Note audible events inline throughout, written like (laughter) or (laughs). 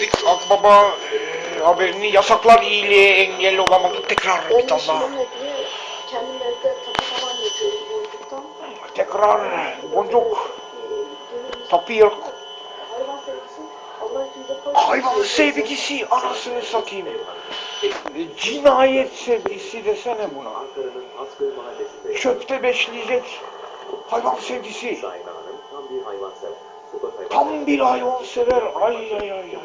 verdik Akbaba e, haberini. Yasaklar iyiliğe engel olamadı. Tekrar tapu falan yapıyorum boncuktan. Tekrar boncuk. Tapir. hayvan sevgisi Allah. Hayvan anasını satayım. E, Cinayet sevgisi desene buna. Çöpte besleyecek hayvan sevgisi. Şahin Hanım tam bir hayvansever. Sokak hayvanları. Tam bir hayvan sever. Ay ay ay ay.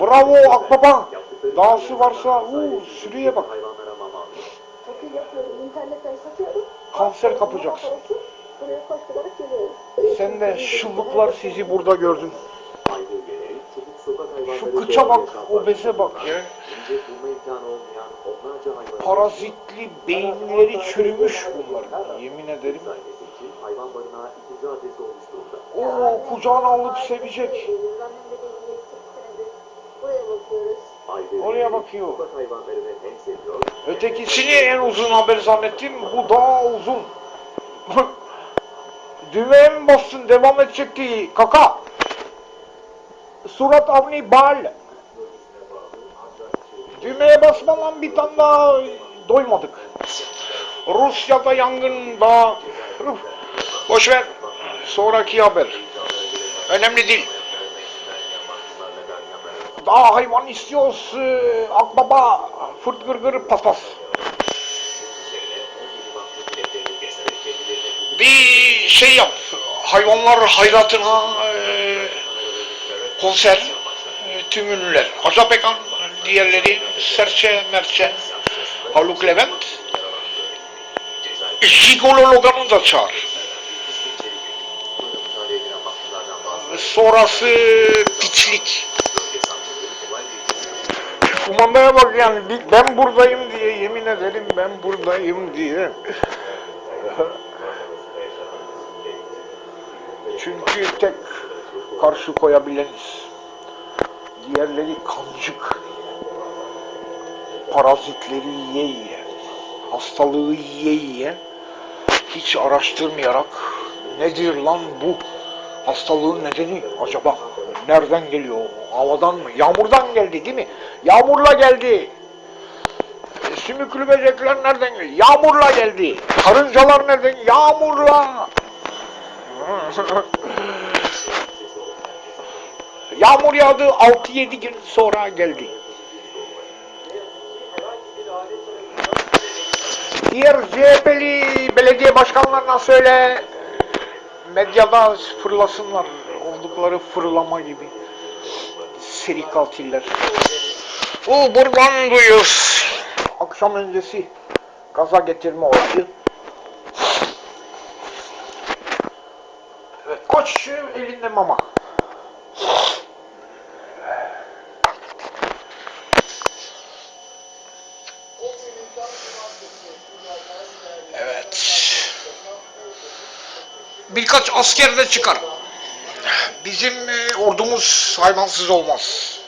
Bravo Akbaba. Dağısı varsa uu, sürüye bak. Yapıyorum internetten satıyorum. Kanser kapacaksın. Buraya koşturarak geliyorum. Sen de şıllıklar sizi burada gördün. Şu kıça bak, obeze bak ya. Parazitli beyinleri çürümüş bunların. Yemin ederim. Hayvan barınağı ikinci adresi olmuş durumda. Oo kucağına alıp sevecek. Ayrı Oraya bakıyor. Sokak hayvanlarını hem seviyor Ötekisini en uzun haber zannettim. Bu daha uzun. (laughs) Düğmeye mi bastın? Devam edecekti. Kaka. Surat avni bal. Düğmeye basma lan bir tane daha doymadık. Rusya'da yangın daha... Üf, Boş ver. Sonraki haber. Önemli değil. Daha hayvan istiyoruz. Ee, Akbaba, fırt gırgır paspas. Bir şey yap. Hayvanlar hayratına e, konser. E, tüm ünlüler. Ajda Pekkan, diğerleri Serçe, Merçe, Haluk Levent. Jigolo Logan'ı da çağır. Sonrası piçlik. Kumandaya bak yani ben buradayım diye yemin ederim ben buradayım diye. Çünkü tek karşı koyabileniz. Diğerleri kancık. Parazitleri yiye yiye. Hastalığı yiye yiye. Hiç araştırmayarak nedir lan bu hastalığın nedeni acaba? Nereden geliyor? Havadan mı? Yağmurdan geldi değil mi? Yağmurla geldi. E, Sümüklü böcekler nereden geldi? Yağmurla geldi. Karıncalar nereden? Yağmurla. (laughs) Yağmur yağdı 6-7 gün sonra geldi. Diğer CHP'li belediye başkanlarına söyle medyada fırlasınlar oldukları fırlama gibi seri katiller. Bu buradan duyuyoruz. Akşam öncesi gaza getirme olayı. Evet, koç elinde mama. Birkaç asker de çıkar. Bizim e, ordumuz hayvansız olmaz.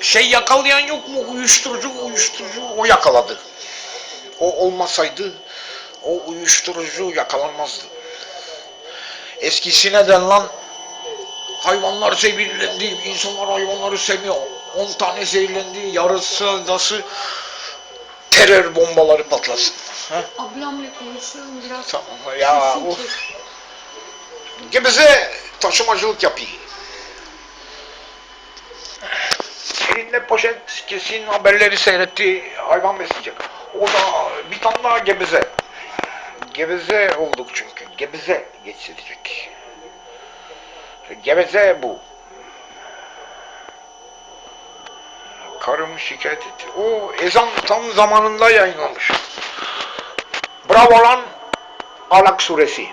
Şey yakalayan yok mu? Uyuşturucu, uyuşturucu o yakaladı. O olmasaydı o uyuşturucu yakalanmazdı. Eskisine den lan hayvanlar zehirlendi, insanlar hayvanları sevmiyor. 10 tane zehirlendi, yarısı dası terör bombaları patlasın. Ha? Ablamla konuşuyorum biraz. Tamam ya Sesin uf. Gebze taşımacılık yapıyor. Elinde poşet kesin haberleri seyretti. Hayvan besleyecek. O da bir tane daha gebze. Gebze olduk çünkü. Gebze geçirecek. Gebze bu. Karım şikayet etti. O ezan tam zamanında yayınlamış. Bravo lan Alak suresi.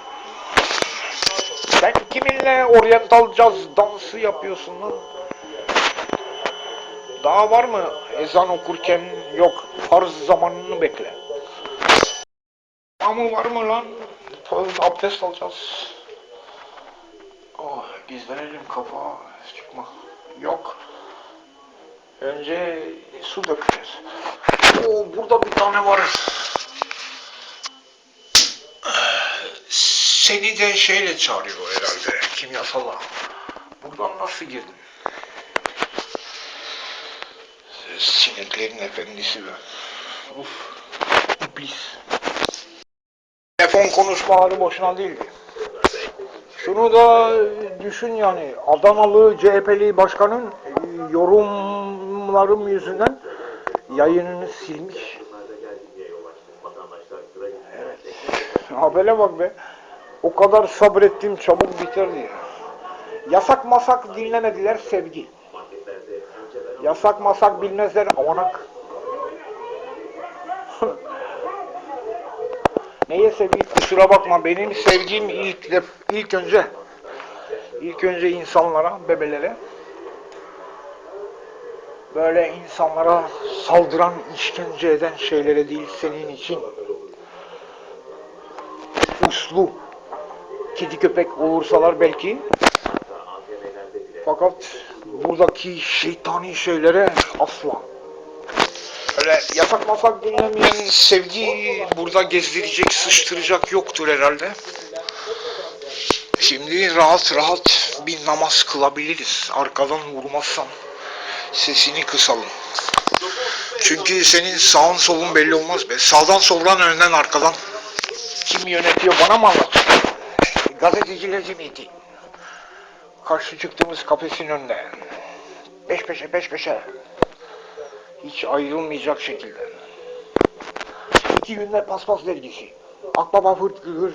Sen kiminle oryantal caz dansı yapıyorsun lan? Daha var mı ezan okurken yok farz zamanını bekle. Ama var mı lan? Abdest alacağız. Oh gizlenelim kafa çıkma. Yok. Önce su dökeceğiz. Oo burada bir tane var. Seni de şeyle çağırıyor herhalde kimyasala. Buradan nasıl girdin? Sineklerin efendisi be. Uf. İblis. Telefon konuşmaları boşuna değildi. Şunu da düşün yani Adanalı CHP'li başkanın e, yorumlarım yüzünden yayınını silmiş. Evet. Habere bak be. O kadar sabrettim çabuk biter diye. Yasak masak dinlemediler sevgi. Yasak masak bilmezler avanak. (laughs) Neye sevgi? Kusura bakma benim sevgim ilk ilk önce ilk önce insanlara, bebelere böyle insanlara saldıran, işkence eden şeylere değil senin için uslu kedi köpek olursalar belki fakat buradaki şeytani şeylere asla. Öyle yasak masak dinlemeyen sevgi burada gezdirecek, sıçtıracak yoktur herhalde. Şimdi rahat rahat bir namaz kılabiliriz. Arkadan vurmazsan sesini kısalım. Çünkü senin sağın solun belli olmaz be. Sağdan soldan önden arkadan. Kim yönetiyor bana mı anlatacak? Gazeteciler cemiyeti. Karşı çıktığımız kafesin önünde. Peş peşe peş peşe. Hiç ayrılmayacak şekilde. İki günde paspas dergisi. Akbaba Fırt Gülgür.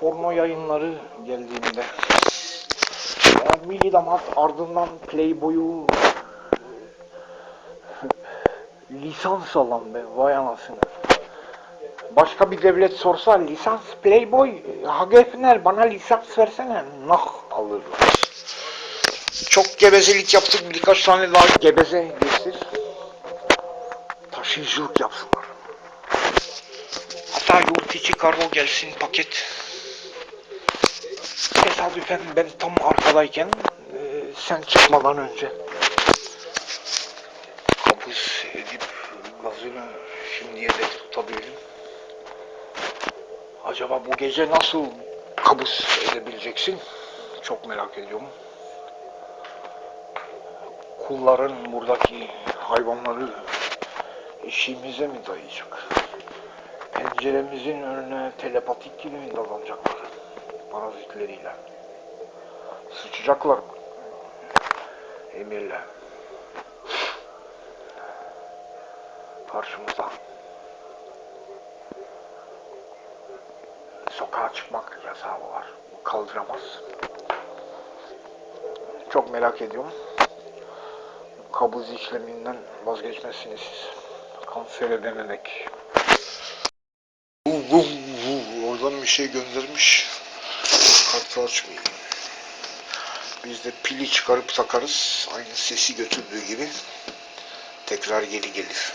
Porno yayınları geldiğinde. Milli Damat ardından Playboy'u lisans alan be vay anasını. Başka bir devlet sorsa lisans Playboy Hagefner bana lisans versene nah alırlar. Çok gevezelik yaptık birkaç tane daha gebeze geçtir. Taşıyıcılık yapsınlar. Hatta yurt içi kargo gelsin paket. Tesadüfen ben tam arkadayken e, sen çıkmadan önce kabız edip gazını şimdiye dek tutabildim. Acaba bu gece nasıl kabus edebileceksin? Çok merak ediyorum. Kulların buradaki hayvanları eşiğimize mi dayayacak? Penceremizin önüne telepatik gibi mi dadanacaklar? Parazitleriyle. Sıçacaklar? Emirle. Karşımıza. sokağa çıkmak yasağı var. Kaldıramaz. Çok merak ediyorum. Kabız işleminden vazgeçmezsiniz siz. Kansere denenek. Oradan bir şey göndermiş. Kartı açmayayım. Biz de pili çıkarıp takarız. Aynı sesi götürdüğü gibi. Tekrar geri gelir.